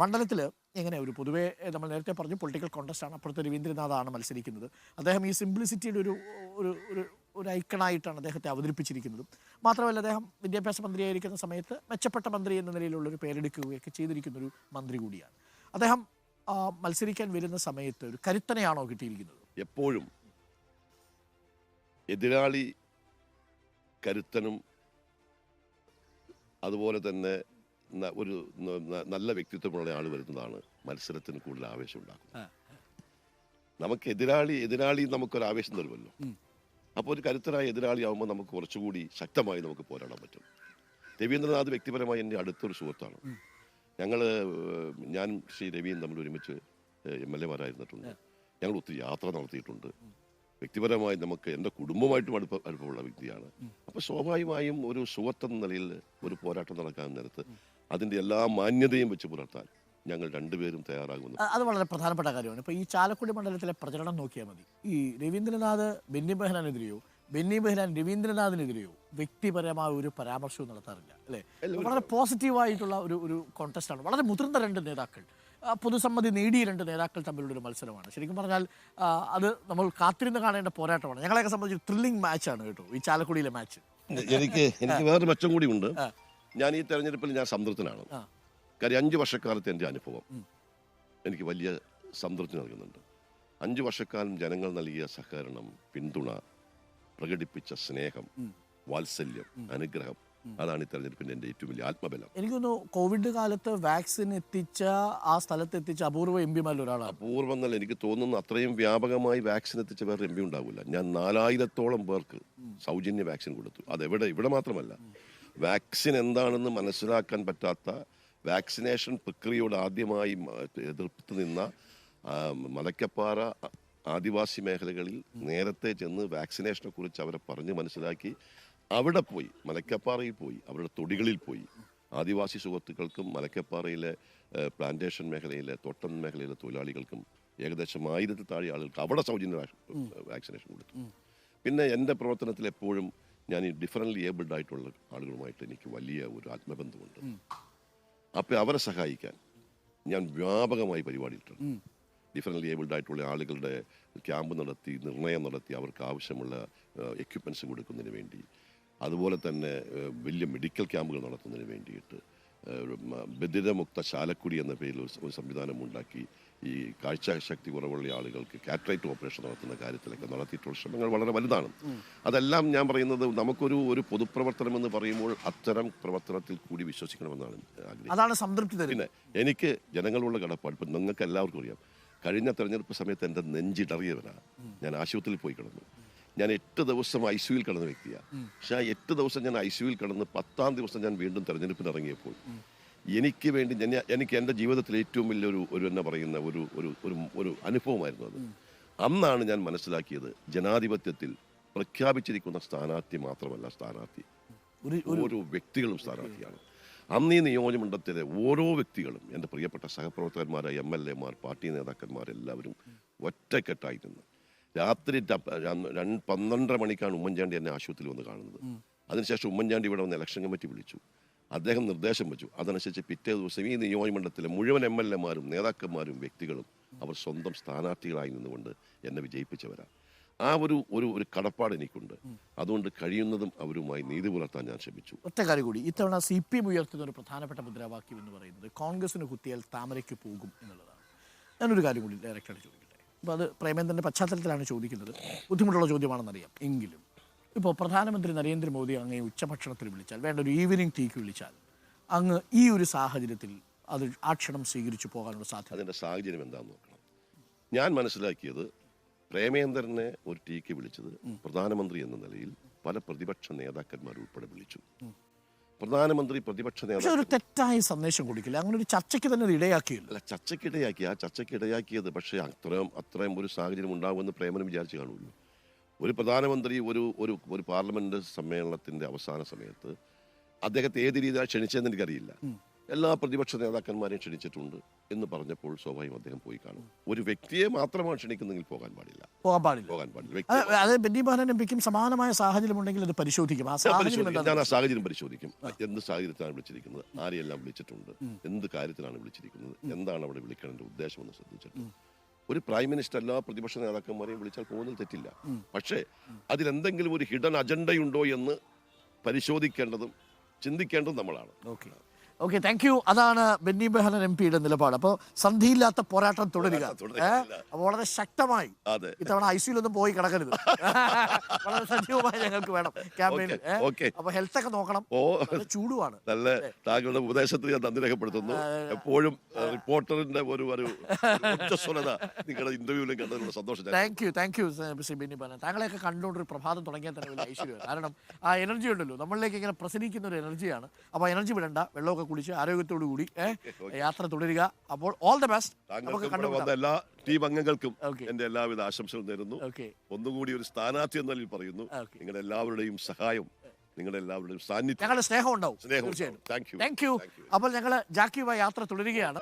മണ്ഡലത്തിൽ എങ്ങനെ ഒരു പൊതുവേ നമ്മൾ നേരത്തെ പറഞ്ഞു പൊളിറ്റിക്കൽ കോൺടസ്റ്റ് ആണ്. അപ്പുറത്തെ രവീന്ദ്രനാഥാണ് മത്സരിക്കുന്നത്. അദ്ദേഹം ഈ സിംപ്ലിസിറ്റിയുടെ ഒരു ഒരു ഒരു ഒരു ഐക്കണായിട്ടാണ് അദ്ദേഹത്തെ അവതരിപ്പിച്ചിരിക്കുന്നത്. മാത്രമല്ല അദ്ദേഹം വിദ്യാഭ്യാസ മന്ത്രിയായിരിക്കുന്ന സമയത്ത് മെച്ചപ്പെട്ട മന്ത്രി എന്ന നിലയിലുള്ള ഒരു പേരെടുക്കുകയൊക്കെ ചെയ്തിരിക്കുന്ന ഒരു മന്ത്രി കൂടിയാണ്. അദ്ദേഹം മത്സരിക്കാൻ വരുന്ന സമയത്ത് ഒരു കരുത്തനെയാണോ കിട്ടിയിരിക്കുന്നത്? എപ്പോഴും എതിരാളി കരുത്തനും അതുപോലെ തന്നെ ഒരു നല്ല വ്യക്തിത്വമുള്ള ആൾ വരുന്നതാണ്. മത്സരത്തിന് കൂടുതൽ ആവേശം ഉണ്ടാക്കുന്നത്. നമുക്ക് എതിരാളി എതിരാളി നമുക്കൊരു ആവേശം തരുമല്ലോ. അപ്പോൾ ഒരു കരുത്തരായ എതിരാളി ആവുമ്പോൾ നമുക്ക് കുറച്ചുകൂടി ശക്തമായി നമുക്ക് പോരാടാൻ പറ്റും. രവീന്ദ്രനാഥ് വ്യക്തിപരമായി എന്റെ അടുത്തൊരു സുഹൃത്താണ്. ഞങ്ങൾ ഞാനും ശ്രീ രവിയും തമ്മിൽ ഒരുമിച്ച് എം എൽ എമാരായിരുന്നിട്ടുണ്ട്. ഞങ്ങൾ ഒത്തിരി യാത്ര നടത്തിയിട്ടുണ്ട്. വ്യക്തിപരമായി നമുക്ക് എന്റെ കുടുംബമായിട്ടും അടുപ്പ അടുപ്പമുള്ള വ്യക്തിയാണ്. അപ്പോൾ സ്വാഭാവികമായും ഒരു സുഹൃത്തെന്ന നിലയിൽ ഒരു പോരാട്ടം നടക്കാൻ നേരത്ത് അതിന്റെ എല്ലാ മാന്യതയും വെച്ച് പുലർത്താൻ ഞങ്ങൾ രണ്ടുപേരും തയ്യാറാകുന്നു. അത് വളരെ പ്രധാനപ്പെട്ട കാര്യമാണ്. ഇപ്പോൾ ഈ ചാലക്കുടി മണ്ഡലത്തിലെ പ്രചരണം നോക്കിയാൽ മതി. ഈ രവീന്ദ്രനാഥ് ബെന്നി ബെഹ്ലാനെതിരെയോ ബെന്നി ബെഹ്ലാൻ രവീന്ദ്രനാഥിനെതിരെയോ വ്യക്തിപരമായ ഒരു പരാമർശവും നടത്താറില്ല അല്ലേ? വളരെ പോസിറ്റീവായിട്ടുള്ള ഒരു ഒരു കോൺടെസ്റ്റ് ആണ് വളരെ മുതിർന്ന രണ്ട് നേതാക്കൾ പൊതുസമ്മതി നേടിയ രണ്ട് നേതാക്കൾ തമ്മിലുള്ള ഒരു മത്സരമാണ്. ശരിക്കും പറഞ്ഞാൽ അത് നമ്മൾ കാത്തിരുന്ന് കാണേണ്ട പോരാട്ടമാണ്. ഞങ്ങളെയൊക്കെ സംബന്ധിച്ച് ത്രില്ലിംഗ് മാച്ചാണ് കേട്ടോ ഈ ചാലക്കുടിയിലെ മാച്ച് എനിക്ക് എനിക്ക് വേറൊരു മെച്ചം കൂടി ഉണ്ട് ഞാൻ ഈ തെരഞ്ഞെടുപ്പിൽ ഞാൻ സംതൃപ്തനാണ്. കാര്യം അഞ്ച് വർഷക്കാലത്തെ എന്റെ അനുഭവം. എനിക്ക് വലിയ സംതൃപ്തി നൽകുന്നുണ്ട്. അഞ്ച് വർഷക്കാലം ജനങ്ങൾ നൽകിയ സഹകരണം പിന്തുണ പ്രകടിപ്പിച്ച സ്നേഹം വാത്സല്യം അനുഗ്രഹം അതാണ് ഈ തെരഞ്ഞെടുപ്പിന്റെ എന്റെ ഏറ്റവും വലിയ ആത്മബലം. എനിക്ക് തോന്നുന്നു കോവിഡ് കാലത്ത് വാക്സിൻ എത്തിച്ച ആ സ്ഥലത്ത് എത്തിച്ച അപൂർവ എം പിമാരിൽ ഒരാളാണ്. അപൂർവം എന്നല്ല എനിക്ക് തോന്നുന്നു അത്രയും വ്യാപകമായി വാക്സിൻ എത്തിച്ച വേറെ എം പി ഉണ്ടാവില്ല ഞാൻ നാലായിരത്തോളം പേർക്ക് സൗജന്യ വാക്സിൻ കൊടുത്തു. അതെവിടെ? ഇവിടെ മാത്രമല്ല. വാക്സിൻ എന്താണെന്ന് മനസ്സിലാക്കാൻ പറ്റാത്ത വാക്സിനേഷൻ പ്രക്രിയയോട് ആദ്യമായി എതിർത്ത് നിന്ന മലക്കപ്പാറ ആദിവാസി മേഖലകളിൽ നേരത്തെ ചെന്ന് വാക്സിനേഷനെ കുറിച്ച് അവരെ പറഞ്ഞ് മനസ്സിലാക്കി അവിടെ പോയി മലക്കപ്പാറയിൽ പോയി അവരുടെ തൊടികളിൽ പോയി. ആദിവാസി സുഹൃത്തുക്കൾക്കും മലക്കപ്പാറയിലെ പ്ലാന്റേഷൻ മേഖലയിലെ തോട്ടം മേഖലയിലെ തൊഴിലാളികൾക്കും ഏകദേശം ആയിരത്തിൽ താഴെ ആളുകൾക്ക് അവിടെ സൗജന്യ വാക്സിനേഷൻ കൊടുത്തു. പിന്നെ എന്റെ പ്രവർത്തനത്തിൽ എപ്പോഴും ഞാൻ ഈ ഡിഫറന്റ്ലി ഏബിൾഡ് ആയിട്ടുള്ള ആളുകളുമായിട്ട് എനിക്ക് വലിയ ഒരു ആത്മബന്ധമുണ്ട്. അപ്പോൾ അവരെ സഹായിക്കാൻ ഞാൻ വ്യാപകമായി പരിപാടിയിട്ടുണ്ട്. ഡിഫറന്റ്ലി ഏബിൾഡ് ആയിട്ടുള്ള ആളുകളുടെ ക്യാമ്പ് നടത്തി നിർണയം നടത്തി അവർക്ക് ആവശ്യമുള്ള എക്യുപ്മെന്റ്സ് കൊടുക്കുന്നതിന് വേണ്ടി അതുപോലെ തന്നെ വലിയ മെഡിക്കൽ ക്യാമ്പുകൾ നടത്തുന്നതിന് വേണ്ടിയിട്ട് മ- ചാലക്കുടി എന്ന പേരിൽ ഒരു സംവിധാനം ഉണ്ടാക്കി ഈ കാഴ്ചശക്തി കുറവുള്ള ആളുകൾക്ക് കാറ്ററൈറ്റ് ഓപ്പറേഷൻ നടത്തുന്ന കാര്യത്തിലൊക്കെ നടത്തിയിട്ടുള്ള ശ്രമങ്ങൾ വളരെ വലുതാണ്. അതെല്ലാം ഞാൻ പറയുന്നത് നമുക്കൊരു ഒരു പൊതുപ്രവർത്തനം എന്ന് പറയുമ്പോൾ അത്തരം പ്രവർത്തനത്തിൽ കൂടി വിശ്വസിക്കണമെന്നാണ് അതാണ് സംതൃപ്തി പിന്നെ എനിക്ക് ജനങ്ങളുള്ള കടപ്പാട് ഇപ്പം നിങ്ങൾക്ക് എല്ലാവർക്കും അറിയാം. കഴിഞ്ഞ തെരഞ്ഞെടുപ്പ് സമയത്ത് എന്റെ നെഞ്ചിടറിയവനാണ് ഞാൻ ആശുപത്രിയിൽ പോയി കിടന്നു. ഞാൻ എട്ട് ദിവസം ഐ സിയുയിൽ കിടന്ന വ്യക്തിയാണ്. പക്ഷെ ആ എട്ട് ദിവസം ഞാൻ ഐ സിയുയിൽ കിടന്ന് പത്താം ദിവസം ഞാൻ വീണ്ടും തെരഞ്ഞെടുപ്പിന് ഇറങ്ങിയപ്പോൾ എനിക്ക് വേണ്ടി ഞാൻ എനിക്ക് എന്റെ ജീവിതത്തിൽ ഏറ്റവും വലിയൊരു ഒരു എന്നാ പറയുന്ന ഒരു ഒരു ഒരു ഒരു അനുഭവമായിരുന്നു അത്. അന്നാണ് ഞാൻ മനസ്സിലാക്കിയത് ജനാധിപത്യത്തിൽ പ്രഖ്യാപിച്ചിരിക്കുന്ന സ്ഥാനാർത്ഥി മാത്രമല്ല സ്ഥാനാർത്ഥി. ഒരു ഓരോ വ്യക്തികളും സ്ഥാനാർത്ഥിയാണ്. അന്ന് ഈ നിയോജകമണ്ഡലത്തിലെ ഓരോ വ്യക്തികളും എന്റെ പ്രിയപ്പെട്ട സഹപ്രവർത്തകന്മാരായ എം എൽ എമാർ പാർട്ടി നേതാക്കന്മാരെല്ലാവരും ഒറ്റക്കെട്ടായിരുന്നു. രാത്രി പന്ത്രണ്ടര മണിക്കാണ് ഉമ്മൻചാണ്ടി എന്നെ ആശുപത്രിയിൽ വന്ന് കാണുന്നത്. അതിനുശേഷം ഉമ്മൻചാണ്ടി ഇവിടെ വന്ന് ഇലക്ഷൻ കമ്മിറ്റി വിളിച്ചു. അദ്ദേഹം നിർദ്ദേശം വെച്ചു. അതനുസരിച്ച് പിറ്റേ ദിവസം ഈ നിയോജകമണ്ഡലത്തിലെ മുഴുവൻ എം എൽ എമാരും നേതാക്കന്മാരും വ്യക്തികളും അവർ സ്വന്തം സ്ഥാനാർത്ഥികളായി നിന്നുകൊണ്ട് എന്നെ വിജയിപ്പിച്ചവരാണ് ആ ഒരു ഒരു ഒരു കടപ്പാട് എനിക്കുണ്ട്. അതുകൊണ്ട് കഴിയുന്നതും അവരുമായി നീതി പുലർത്താൻ ഞാൻ ശ്രമിച്ചു. ഒറ്റ കാര്യം കൂടി. ഇത്തവണ സി പി എം ഉയർത്തുന്ന ഒരു പ്രധാനപ്പെട്ട മുദ്രാവാക്യം എന്ന് പറയുന്നത് കോൺഗ്രസിന് കുത്തിയാൽ താമരയ്ക്ക് പോകും എന്നുള്ളതാണ്. ഞാനൊരു കാര്യം കൂടി ഡയറക്റ്റായിട്ട് ചോദിക്കട്ടെ. അപ്പോൾ അത് പ്രേമേന്ദ്രന്റെ പശ്ചാത്തലത്തിലാണ് ചോദിക്കുന്നത്. ബുദ്ധിമുട്ടുള്ള ചോദ്യമാണെന്നറിയാം. എങ്കിലും ഇപ്പോൾ പ്രധാനമന്ത്രി നരേന്ദ്രമോദി അങ്ങേ ഉച്ചഭക്ഷണത്തിൽ വിളിച്ചാൽ വേണ്ട ഒരു ഈവനിങ് ടീക്ക് വിളിച്ചാൽ അങ്ങ് ഈ ഒരു സാഹചര്യത്തിൽ അത് ആ ക്ഷണം സ്വീകരിച്ചു പോകാനുള്ള സാധ്യത. അതിന്റെ സാഹചര്യം എന്താണെന്ന് നോക്കണം. ഞാൻ മനസ്സിലാക്കിയത് പ്രേമേന്ദ്രനെ ഒരു ടീക്ക് വിളിച്ചത് പ്രധാനമന്ത്രി എന്ന നിലയിൽ പല പ്രതിപക്ഷ നേതാക്കന്മാർ ഉൾപ്പെടെ വിളിച്ചു. പ്രധാനമന്ത്രി പ്രതിപക്ഷ പക്ഷെ നേതാക്കൾ ഒരു തെറ്റായ സന്ദേശം കൊടുക്കില്ല. അങ്ങനെ ഒരു ചർച്ചയ്ക്ക് തന്നെ ഇടയാക്കിയില്ല. അല്ല ചർച്ചയ്ക്കിടയാക്കി. ആ ചർച്ചയ്ക്കിടയാക്കിയത് പക്ഷേ അത്രയും അത്രയും ഒരു സാഹചര്യം ഉണ്ടാകുമെന്ന് പ്രേമനം വിചാരിച്ചു കാണുമല്ലോ ഒരു പ്രധാനമന്ത്രി ഒരു ഒരു ഒരു പാർലമെന്റ് സമ്മേളനത്തിന്റെ അവസാന സമയത്ത് അദ്ദേഹത്തെ ഏത് രീതിയിലാണ് ക്ഷണിച്ചതെന്ന് എനിക്കറിയില്ല. എല്ലാ പ്രതിപക്ഷ നേതാക്കന്മാരെയും ക്ഷണിച്ചിട്ടുണ്ട് എന്ന് പറഞ്ഞപ്പോൾ സ്വാഭാവികം അദ്ദേഹം പോയി കാണും. ഒരു വ്യക്തിയെ മാത്രമാണ് ക്ഷണിക്കുന്നെങ്കിൽ പോകാൻ പാടില്ല. പോകാൻ പാടില്ല. പോകാൻ പാടില്ല. അത് ബെന്നി ബെഹനാൻ എംപിക്കും സമാനമായ സാഹചര്യം ഉണ്ടെങ്കിൽ അത് പരിശോധിക്കും. ആ സാഹചര്യം ഞാൻ ആ സാഹചര്യം പരിശോധിക്കും. എന്ത് സാഹചര്യത്തിലാണ് വിളിച്ചിരിക്കുന്നത്? ആരെയെല്ലാം വിളിച്ചിട്ടുണ്ട്? എന്ത് കാര്യത്തിലാണ് വിളിച്ചിരിക്കുന്നത്? എന്താണ് അവിടെ വിളിക്കേണ്ട ഉദ്ദേശം എന്ന് ശ്രദ്ധിച്ചിട്ട് ഒരു പ്രൈം മിനിസ്റ്റർ എല്ലാ പ്രതിപക്ഷ നേതാക്കന്മാരെയും വിളിച്ചാൽ പോകുന്നത് തെറ്റില്ല. പക്ഷേ അതിലെന്തെങ്കിലും ഒരു ഹിഡൻ അജണ്ടയുണ്ടോ എന്ന് പരിശോധിക്കേണ്ടതും ചിന്തിക്കേണ്ടതും നമ്മളാണ്. ഓക്കെ. ഓക്കെ താങ്ക് യു അതാണ് ബെന്നി ബെഹനൻ എം പിയുടെ നിലപാട്. അപ്പോൾ സന്ധിയില്ലാത്ത പോരാട്ടം തുടരുക. വളരെ ശക്തമായി ഇത്തവണ ഐ സിയിലൊന്നും പോയി കിടക്കരുത്. വളരെ സജീവമായി ഞങ്ങൾക്ക് വേണം ക്യാമ്പയിനിൽ. അപ്പൊ ഹെൽത്ത് ഒക്കെ നോക്കണം. ചൂടുവാണ് നല്ല ചൂടുമാണ്. നല്ല താങ്കളുടെ ഉപദേശത്തിന് ഞാൻ നന്ദി രേഖപ്പെടുത്തുന്നു. എപ്പോഴും റിപ്പോർട്ടറിന്റെ ഒരു ഒരു നിങ്ങളുടെ ഇന്റർവ്യൂവിലും കണ്ടതിനുള്ള സന്തോഷം thank you thank you Shri Benny Behanan താങ്കളെയൊക്കെ കണ്ടുകൊണ്ട് ഒരു പ്രഭാതം തുടങ്ങിയാൽ തന്നെ ഐശ്വര്യം കാരണം ആ എനർജി ഉണ്ടല്ലോ. നമ്മളിലേക്ക് ഇങ്ങനെ പ്രസരിക്കുന്ന ഒരു എനർജിയാണ് അപ്പോൾ എനർജി വിടണ്ട. വെള്ളമൊക്കെ കുടിച്ച് ആരോഗ്യത്തോടു കൂടി യാത്ര തുടരുക. അപ്പോൾ ഓൾ ദ ബെസ്റ്റ് നമുക്ക് എല്ലാ ടീം അംഗങ്ങൾക്കും എന്റെ എല്ലാവിധ ആശംസകളും നേരുന്നു. ഒന്നുകൂടി ഒരു സ്ഥാനാർത്ഥി എന്ന നിലയിൽ പറയുന്നു. നിങ്ങളുടെ എല്ലാവരുടെയും സഹായം നിങ്ങളുടെ എല്ലാവരുടെയും സാന്നിധ്യം. ഞങ്ങളുടെ സ്നേഹം ഉണ്ടാവും. സ്നേഹം തീർച്ചയായും താങ്ക് താങ്ക് യു അപ്പോൾ ഞങ്ങൾ ജാക്കിയുമായി യാത്ര തുടരുകയാണ്.